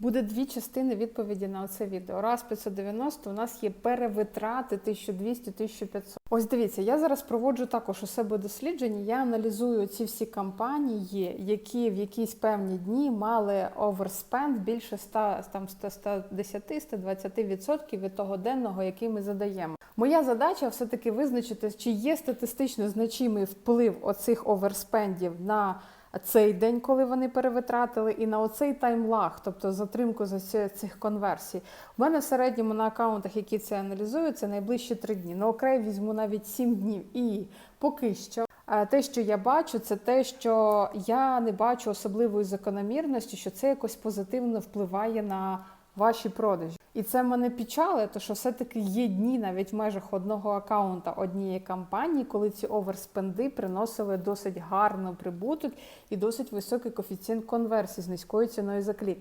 Буде дві частини відповіді на це відео. Раз 590 у нас є перевитрати 1200-1500. Ось дивіться, я зараз проводжу також у себе дослідження. Я аналізую ці всі кампанії, які в якісь певні дні мали оверспенд більше 100, там 110-120% від того денного, який ми задаємо. Моя задача все-таки визначити, чи є статистично значимий вплив оцих оверспендів на цей день, коли вони перевитратили, і на оцей таймлаг, тобто затримку за цих конверсій. У мене в середньому на аккаунтах, які це аналізують, це найближчі три дні. На окрей візьму навіть сім днів. І поки що. е, Те, що я бачу, це те, що я не бачу особливої закономірності, що це якось позитивно впливає на ваші продажі. І це мене печали, то що все-таки є дні навіть в межах одного акаунта однієї кампанії, коли ці оверспенди приносили досить гарно прибуток і досить високий коефіцієнт конверсії з низькою ціною за клік.